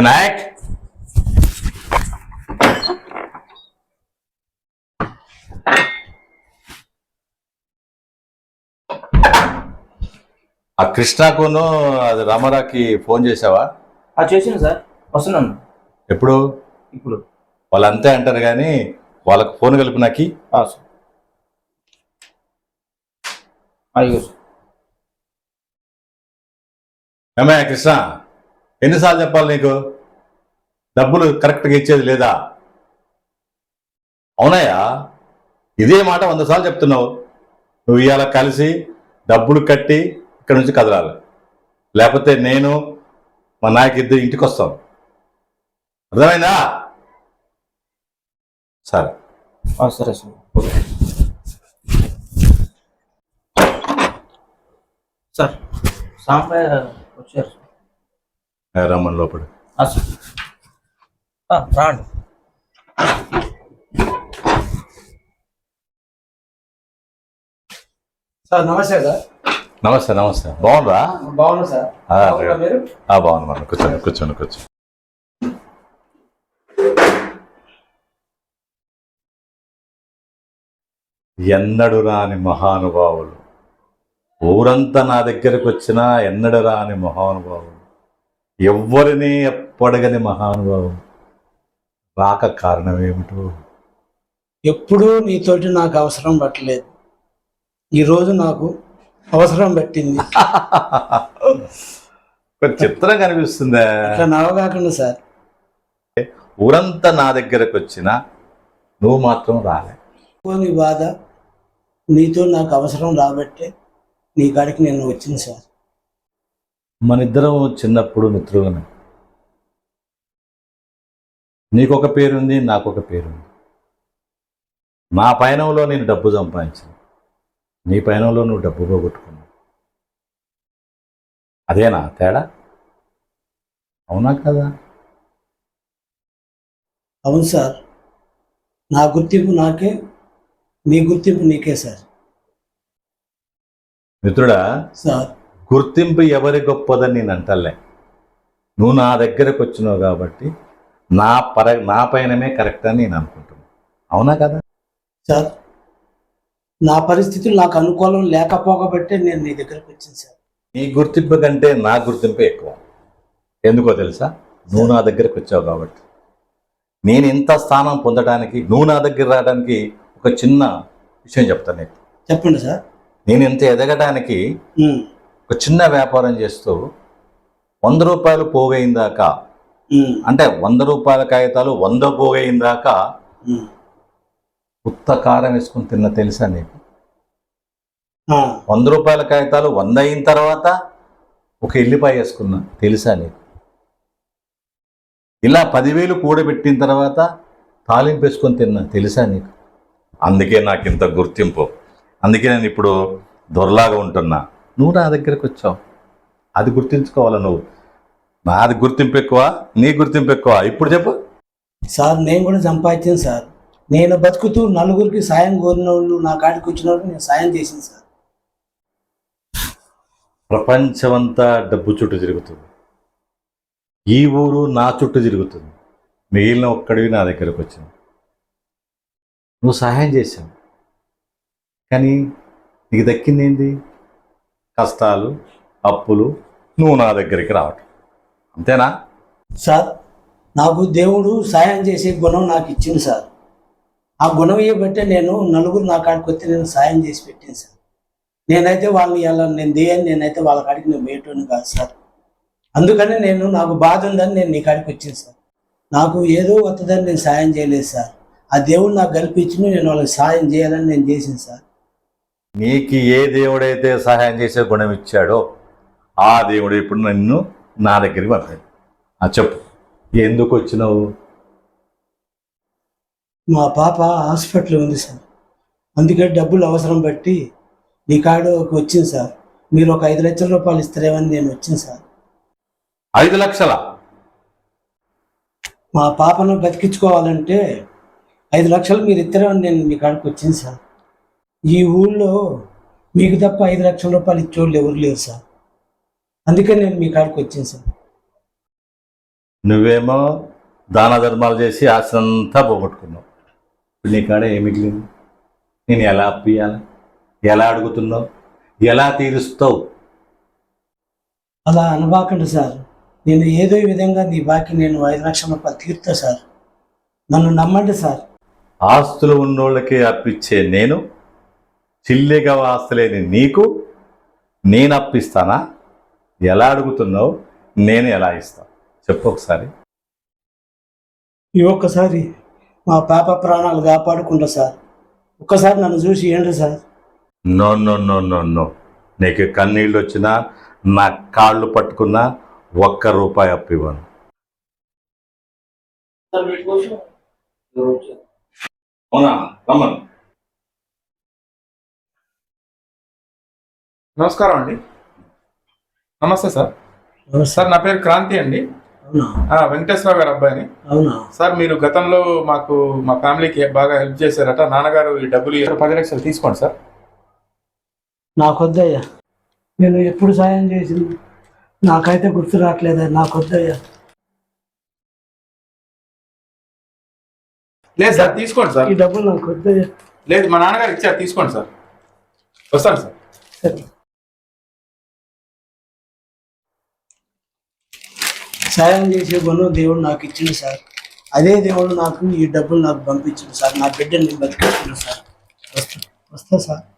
నాయక్ ఆ కృష్ణకును అది రామారావుకి ఫోన్ చేసావా ఆ చేసాను సార్. వస్తున్నాను. ఎప్పుడు? ఇప్పుడు. వాళ్ళు అంతే అంటారు కానీ వాళ్ళకు ఫోన్ కలిపి నాకి. ఏమయ్య కృష్ణ? ఎన్నిసార్లు చెప్పాలి నీకు? డబ్బులు కరెక్ట్గా ఇచ్చేది లేదా? అవునయ్యా ఇదే మాట వంద సార్లు చెప్తున్నావు. నువ్వు ఇవాళ కలిసి డబ్బులు కట్టి ఇక్కడ నుంచి కదలాలి. లేకపోతే నేను మా నాయకు ఇద్దరు ఇంటికి వస్తాం. అర్థమైందా? సరే. సరే సార్. సార్ సాంబార్ వచ్చారు. రమ్మని లోపల. సార్. రాండి. సార్ నమస్తే సార్. నమస్తే నమస్తే. బాగుండ్రా బాగున్నా సార్. ఆ, బాగున్నారా మీరు? ఆ, బాగుంది మనం కూర్చోండి కూర్చోండి కూర్చోండి. ఎన్నడు రాని మహానుభావులు. ఊరంతా నా దగ్గరకు వచ్చినా ఎన్నడు రాని మహానుభావులు. ఎవ్వరిని ఎప్పడగని మహానుభావులు. రాక కారణం ఏమిటో? ఎప్పుడూ నీతోటి నాకు అవసరం పట్టలేదు. ఈరోజు నాకు అవసరం పట్టింది. కొంచెం చిత్రంగా అనిపిస్తుందా? అట్లా నవ్వగాకుండా సార్. ఊరంతా నా దగ్గరకు వచ్చినా నువ్వు మాత్రం రాలే. పోని బాధ నీతో నాకు అవసరం రాబట్టే నీ కాడికి నేను వచ్చింది సార్. మన ఇద్దరం చిన్నప్పుడు మిత్రులమే. నీకొక పేరుంది నాకొక పేరుంది. నా పయనంలో నేను డబ్బు సంపాదించాను. నీ పయనంలో నువ్వు డబ్బు పోగొట్టుకున్నావు. అదేనా తేడా? అవునా కదా? అవును సార్. నా గుర్తింపు నాకే నీ గుర్తింపు నీకే సార్. మిత్రుడా సార్. గుర్తింపు ఎవరి గొప్పదని నేను అంటలే. నువ్వు నా దగ్గరకు వచ్చినావు కాబట్టి నా పర నా పయనమే కరెక్ట్ అని నేను అనుకుంటున్నాను అవునా కదా? సార్ నా పరిస్థితులు నాకు అనుకూలం లేకపోకబట్టే నేను నీ దగ్గరకు వచ్చింది సార్. నీ గుర్తింపు కంటే నా గుర్తింపు ఎక్కువ. ఎందుకో తెలుసా? నువ్వు నా దగ్గరకు వచ్చావు కాబట్టి. నేను ఇంత స్థానం పొందడానికి నువ్వు నా దగ్గర రావడానికి ఒక చిన్న విషయం చెప్తాను నీకు. చెప్పండి సార్. నేను ఇంత ఎదగడానికి ఒక చిన్న వ్యాపారం చేస్తూ వంద రూపాయలు పోగైన దాకా ఉమ్, అంటే వంద రూపాయల కాగితాలు వంద పోగైన దాకా. ఉత్త కారం వేసుకుని తిన్న తెలుసా నీకు? వంద రూపాయల కాగితాలు వంద అయిన తర్వాత ఒక ఎల్లిపాయ వేసుకున్నా. తెలుసా నీకు? ఇలా పదివేలు కూడబెట్టిన తర్వాత తాలింపు వేసుకొని తిన్నా. తెలుసా నీకు? అందుకే నాకు ఇంత గుర్తింపు. అందుకే నేను ఇప్పుడు దొరలాగా ఉంటున్నా. నువ్వు నా దగ్గరకు వచ్చావు. అది గుర్తించుకోవాలా నువ్వు? నాది గుర్తింపు ఎక్కువ నీ గుర్తింపు ఎక్కువ. ఇప్పుడు చెప్పు. సార్ నేను కూడా సంపాదించాను సార్. నేను బతుకుతూ నలుగురికి సాయం కోరిన వాళ్ళు నా కాడికి వచ్చిన వాళ్ళు నేను సాయం చేసింది సార్. ప్రపంచమంతా డబ్బు చుట్టూ తిరుగుతుంది. ఈ ఊరు నా చుట్టూ తిరుగుతుంది. మిగిలిన ఒక్కడివి నా దగ్గరకు వచ్చింది. నువ్వు సహాయం చేశావు. కానీ నీకు దక్కింది ఏంటి కష్టాలు అప్పులు నువ్వు నా దగ్గరికి రావటం. అంతేనా? సార్ నాకు దేవుడు సాయం చేసే గుణం నాకు ఇచ్చింది సార్. ఆ గుణం ఇవ్వబట్టే నేను నలుగురు నా కాడికి వస్తే నేను సాయం చేసి పెట్టాను సార్. నేనైతే వాళ్ళని ఎలా నేను దేయని నేనైతే వాళ్ళ కాడికి నేను వేయటోని కాదు సార్. అందుకని నేను నాకు బాధ ఉందని నేను నీ కాడికి వచ్చింది సార్. నాకు ఏదో వస్తుందని నేను సాయం చేయలేదు సార్. ఆ దేవుడు నాకు కల్పించి నేను వాళ్ళకి సాయం చేయాలని నేను చేసింది సార్. నీకు ఏ దేవుడైతే సహాయం చేసే గుణం ఇచ్చాడో ఆ దేవుడు ఇప్పుడు నన్ను నా దగ్గరికి ఆ చెప్పు. ఎందుకు వచ్చినావు? మా పాప హాస్పిటల్ ఉంది సార్. అందుకే డబ్బులు అవసరం బట్టి నీ కాడకి వచ్చింది సార్. మీరు ఒక ఐదు లక్షల రూపాయలు ఇస్తారేమని నేను వచ్చింది సార్. ఐదు లక్షల? మా పాపను బతికించుకోవాలంటే ఐదు లక్షలు మీరు ఇస్తారేమని నేను మీ కాడికి వచ్చింది సార్. ఈ ఊళ్ళో మీకు తప్ప ఐదు లక్షల రూపాయలు ఇచ్చేవాళ్ళు ఎవరు లేరు సార్. అందుకే నేను మీ కాడికి వచ్చింది సార్ నువ్వేమో దాన ధర్మాలు చేసి ఆశనంతా పోగొట్టుకున్నావు. ఇప్పుడు నీ కాడ ఏమి మిగిలింది? నేను ఎలా అప్పియాలి ఎలా అడుగుతున్నావు? ఎలా తీరుస్తావు? అలా అనబాకండి సార్. నేను ఏదో విధంగా నీ బాకీ నేను ఐదు లక్షల రూపాయలు తీరుతా సార్. నన్ను నమ్మండి సార్. ఆస్తులు ఉన్నోళ్ళకి అప్పిచ్చే నేను చిల్లిగా ఆస్తులేని నీకు నేను అప్పిస్తానా? ఎలా అడుగుతున్నావు నేను ఎలా ఇస్తాను? చెప్పు ఒకసారి. ఈ ఒక్కసారి మా పాప ప్రాణాలు కాపాడుకుంటా సార్. ఒక్కసారి నన్ను చూసి ఏంటి sir? No no no no no. నీకు కన్నీళ్ళు వచ్చినా నా కాళ్ళు పట్టుకున్నా ఒక్క రూపాయి అప్పు ఇవ్వను. అవునా? రమ్మను. నమస్కారం అండి. నమస్తే సార్. సార్ నా పేరు క్రాంతి అండి. వెంకటేశ్వర గారి అబ్బాయిని. అవునా? సార్ మీరు గతంలో మాకు మా ఫ్యామిలీకి బాగా హెల్ప్ చేశారట. నాన్నగారు ఈ డబ్బులు. పది లక్షలు తీసుకోండి సార్. నాకొద్దయ్యా. నేను ఎప్పుడు సాయం చేసింది నాకైతే గుర్తు రావట్లేదా నాకొద్దయ్యా. లేదు సార్ తీసుకోండి సార్. ఈ డబ్బులు నాకొద్దయ్యా. లేదు మా నాన్నగారు ఇచ్చారు తీసుకోండి సార్. వస్తాను సార్. సరే. సాయం చేసే గుణం దేవుడు నాకు ఇచ్చింది సార్. అదే దేవుడు నాకు ఈ డబ్బులు నాకు పంపించింది సార్. నా బిడ్డని బతికిస్తున్నాను సార్. వస్తా వస్తా సార్.